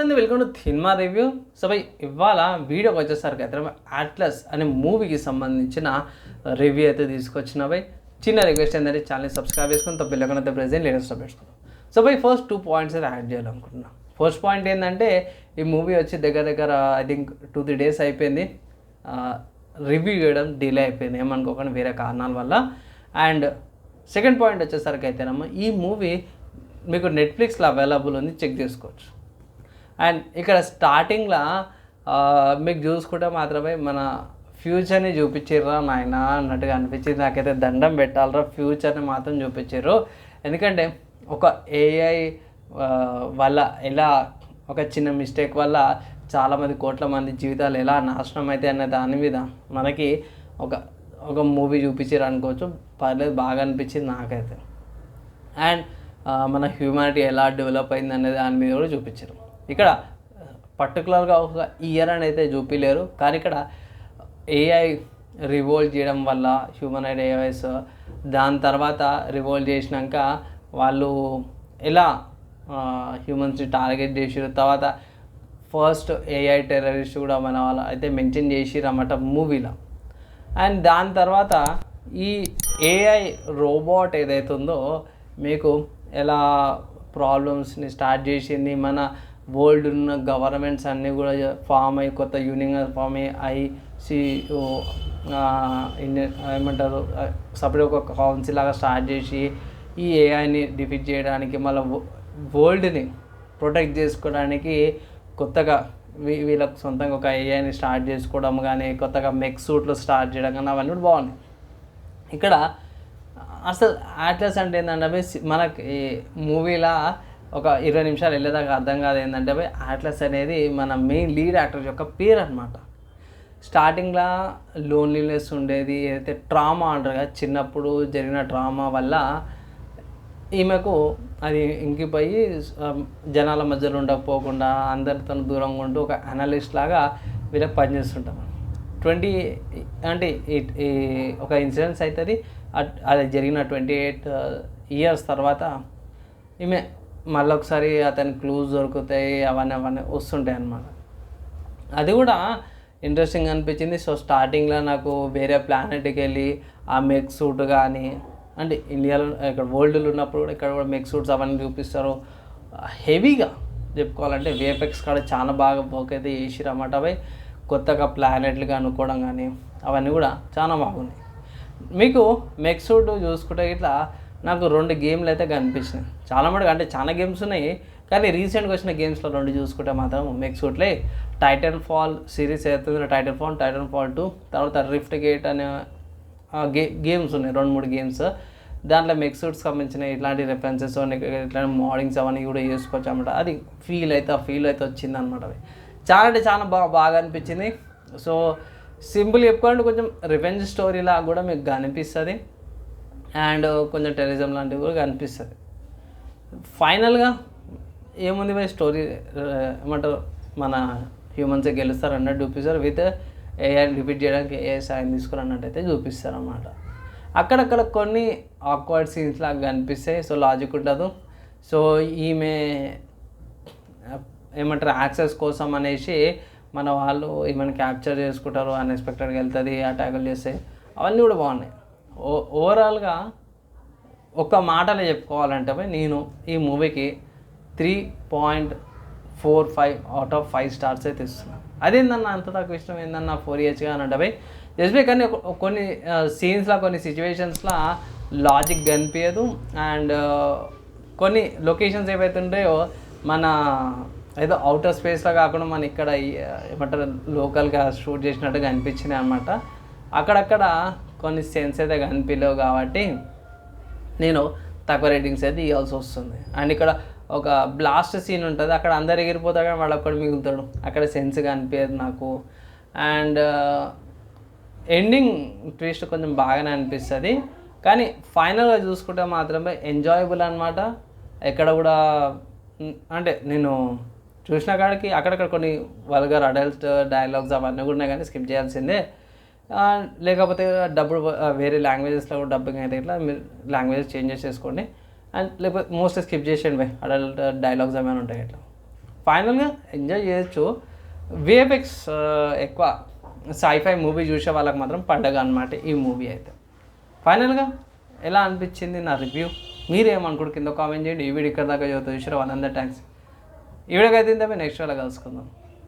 అండి welcome to cinema review. So by ఇవాళ వీడియోకి వచ్చేసరికి అయితే అట్లస్ అనే మూవీకి సంబంధించిన రివ్యూ అయితే తీసుకొచ్చిన బై చిన్న రిక్వెస్ట్ ఏంటంటే ఛానల్ సబ్స్క్రైబ్ చేసుకుని తప్ప అయితే ప్రెజెంట్ లేటెస్ట్ పెట్టుకున్నాం so by first two points అయితే యాడ్ చేయాలనుకుంటున్నా. ఫస్ట్ పాయింట్ ఏంటంటే ఈ మూవీ వచ్చి దగ్గర దగ్గర I think two three days అయిపోయింది. రివ్యూ చేయడం డిలే అయిపోయింది. ఏమనుకోకుండా వేరే కారణాల వల్ల. అండ్ సెకండ్ పాయింట్ వచ్చేసరికి అయితేనమ్మా ఈ మూవీ మీకు నెట్ఫ్లిక్స్లో అవైలబుల్ ఉంది చెక్ చేసుకోవచ్చు. అండ్ ఇక్కడ స్టార్టింగ్లో మీకు చూసుకుంటే మాత్రమే మన ఫ్యూచర్ని చూపించారా నాయన అన్నట్టుగా అనిపించింది. నాకైతే దండం పెట్టాలరా ఫ్యూచర్ని మాత్రం చూపించారు ఎందుకంటే ఒక ఏఐ వల్ల ఎలా ఒక చిన్న మిస్టేక్ వల్ల చాలామంది కోట్ల మంది జీవితాలు ఎలా నాశనం అయితే అనే దాని మీద మనకి ఒక ఒక మూవీ చూపించారు అనుకోవచ్చు. పర్లేదు బాగా అనిపించింది నాకైతే. అండ్ మన హ్యూమానిటీ ఎలా డెవలప్ అయింది అనే దాని మీద కూడా చూపించారు ఇక్కడ పర్టికులర్గా ఒక ఇయర్ అని అయితే చూపించలేరు కానీ ఇక్కడ ఏఐ రివోల్ట్ చేయడం వల్ల హ్యూమన్ ఐడ్ ఏఐస్ దాని తర్వాత రివోల్ట్ చేసినాక వాళ్ళు ఎలా హ్యూమన్స్ని టార్గెట్ చేసారు తర్వాత ఫస్ట్ ఏఐ టెర్రరిస్ట్ కూడా మన వాళ్ళు అయితే మెన్షన్ చేసిరు అన్నమాట మూవీలో అండ్ దాని తర్వాత ఈ ఏఐ రోబోట్ ఏదైతే ఉందో మీకు ఎలా ప్రాబ్లమ్స్ని స్టార్ట్ చేసింది మన వరల్డ్ ఉన్న గవర్నమెంట్స్ అన్నీ కూడా ఫామ్ అయ్యి కొత్త యూనియన్ ఫామ్ అయ్యి ఐసిఓ ఇండియన్ ఏమంటారు సపరేట్ ఒక కౌన్సిల్ లాగా స్టార్ట్ చేసి ఈ ఏఐని డిఫీట్ చేయడానికి మళ్ళీ వరల్డ్ని ప్రొటెక్ట్ చేసుకోవడానికి కొత్తగా వీ- వీళ్ళకు సొంతంగా ఒక ఏఐని స్టార్ట్ చేసుకోవడం కానీ కొత్తగా మెక్ సూట్లు స్టార్ట్ చేయడం కానీ అవన్నీ కూడా బాగున్నాయి. ఇక్కడ అసలు యాక్టర్స్ అంటే ఏంటంటే అవి మనకి మూవీలా ఒక ఇరవై నిమిషాలు వెళ్ళేదాకా అర్థం కాదు ఏంటంటే అట్లస్ అనేది మన మెయిన్ లీడ్ యాక్టర్ యొక్క పేరు అనమాట స్టార్టింగ్లో లోన్లీనెస్ ఉండేది ఏదైతే ట్రామా అంటారు కదా చిన్నప్పుడు జరిగిన ట్రామా వల్ల ఈమెకు అది ఇంకిపోయి జనాల మధ్యలో ఉండకపోకుండా అందరితో దూరంగా ఉంటూ ఒక అనలిస్ట్ లాగా వీళ్ళకి పనిచేస్తుంటాం. ట్వంటీ అంటే ఈ- ఒక ఇన్సిడెన్స్ అవుతుంది అట్- అది జరిగిన ట్వంటీ ఎయిట్ uh, ఇయర్స్ తర్వాత ఈమె మళ్ళీ ఒకసారి అతని క్లూజ్ దొరుకుతాయి అవన్నీ అవన్నీ వస్తుంటాయి అన్నమాట. అది కూడా ఇంట్రెస్టింగ్ అనిపించింది. సో స్టార్టింగ్లో నాకు వేరే ప్లానెట్కి వెళ్ళి ఆ మెక్ సూట్ కానీ అంటే ఇండియాలో ఇక్కడ వరల్డ్లో ఉన్నప్పుడు కూడా ఇక్కడ కూడా మెక్ సూట్స్ అవన్నీ చూపిస్తారు. హెవీగా చెప్పుకోవాలంటే వేపెక్స్ కాడ చాలా బాగా వర్క్ అయితే చేసిరు అన్నమాట. అవి కొత్తగా ప్లానెట్లు అనుకోవడం కానీ అవన్నీ కూడా చాలా బాగున్నాయి. మీకు మెక్ సూట్ చూసుకుంటే ఇట్లా నాకు రెండు గేమ్లు అయితే కనిపించినాయి. చాలా మటుకు అంటే చాలా గేమ్స్ ఉన్నాయి కానీ రీసెంట్గా వచ్చిన గేమ్స్లో రెండు చూసుకుంటే మాత్రం మెక్ సూట్లే టైటన్ ఫాల్ సిరీస్ అవుతుంది Titanfall Titanfall two తర్వాత రిఫ్ట్ గేట్ అనే గే గేమ్స్ ఉన్నాయి రెండు మూడు గేమ్స్ దాంట్లో మెక్ సూట్స్ సంబంధించిన ఇట్లాంటి రెఫరెన్సెస్ ఇట్లాంటి మోడలింగ్స్ అవన్నీ కూడా చేసుకోవచ్చు అనమాట అది ఫీల్ అయితే ఫీల్ అయితే వచ్చింది అనమాట అది. చాలా అంటే చాలా బాగా బాగా అనిపించింది. సో సింపుల్ చెప్పుకోవాలంటే కొంచెం రివెంజ్ స్టోరీలా కూడా మీకు కనిపిస్తుంది. అండ్ కొంచెం టెర్రరిజం లాంటివి కూడా కనిపిస్తుంది. ఫైనల్గా ఏముంది మరి స్టోరీ ఏమంటారు మన హ్యూమన్సే గెలుస్తారు అన్నట్టు చూపిస్తారు. విత్ ఏఐ రిపీట్ చేయడానికి ఏ సాయం తీసుకుని అన్నట్టయితే చూపిస్తారు అన్నమాట అక్కడక్కడ కొన్ని ఆక్వర్డ్ సీన్స్ లాగా కనిపిస్తాయి. సో లాజిక్ ఉండదు. సో ఈమె ఏమంటారు యాక్సెస్ కోసం అనేసి మన వాళ్ళు ఈమెను క్యాప్చర్ చేసుకుంటారు అన్ఎక్స్పెక్టెడ్గా వెళ్తుంది అటాకులు చేస్తాయి. అవన్నీ కూడా బాగున్నాయి. ఓవరాల్గా ఒక మాటలో చెప్పుకోవాలంటే పోయి నేను ఈ మూవీకి three point four five out of five stars అయితే ఇస్తున్నాను. అదేందన్న అంత తక్కువ ఇష్టం? ఏందన్న ఫోర్ ఇయర్స్గా అని అంటే జస్ట్ కానీ కొన్ని సీన్స్లో కొన్ని సిచ్యువేషన్స్లో లాజిక్ కనిపించదు. అండ్ కొన్ని లొకేషన్స్ ఏవైతే ఉంటాయో మన ఏదో అవుటర్ స్పేస్లో కాకుండా మన ఇక్కడ ఏమంటారు లోకల్గా షూట్ చేసినట్టుగా అనిపించినాయి అనమాట అక్కడక్కడ కొన్ని సెన్స్ అయితే కనిపించలేవు కాబట్టి నేను తక్కువ రేటింగ్స్ అయితే ఇవ్వాల్సి వస్తుంది. అండ్ ఇక్కడ ఒక బ్లాస్ట్ సీన్ ఉంటుంది. అక్కడ అందరు ఎగిరిపోతా కానీ వాడు ఒక్కడు మిగులుతాడు. అక్కడ సెన్స్ కనిపించదు నాకు. అండ్ uh, ఎండింగ్ ట్విస్ట్ కొంచెం బాగానే అనిపిస్తుంది. కానీ ఫైనల్గా చూసుకుంటే మాత్రమే ఎంజాయబుల్ అనమాట ఎక్కడ కూడా అంటే నేను చూసిన కాడికి అక్కడక్కడ కొన్ని వల్గర్ అడల్ట్ డైలాగ్స్ అవన్నీ కూడా ఉన్నాయి కానీ స్కిప్ చేయాల్సిందే. లేకపోతే డబ్బులు వేరే లాంగ్వేజెస్లో డబ్బింగ్ అయితే ఇట్లా మీరు లాంగ్వేజెస్ చేంజెస్ చేసుకోండి అండ్ లేకపోతే మోస్ట్ స్కిప్ చేసేయండి బై అడల్ట్ డైలాగ్స్ ఏమైనా ఉంటాయి ఇట్లా. ఫైనల్గా ఎంజాయ్ చేయొచ్చు. విఎఫ్ఎక్స్ ఎక్కువ సైఫై మూవీ చూసే వాళ్ళకి మాత్రం పండగ అనమాట ఈ మూవీ అయితే. ఫైనల్గా ఎలా అనిపించింది నా రివ్యూ మీరేమనుకుంటు కింద కామెంట్ చేయండి. ఈ వీడియో ఇక్కడ దాకా చదువుతూ చూసారు? వన్ హండ్రెడ్ థ్యాంక్స్ ఈ వీడియోకి అయితే నెక్స్ట్ వాళ్ళ కలుసుకుందాం.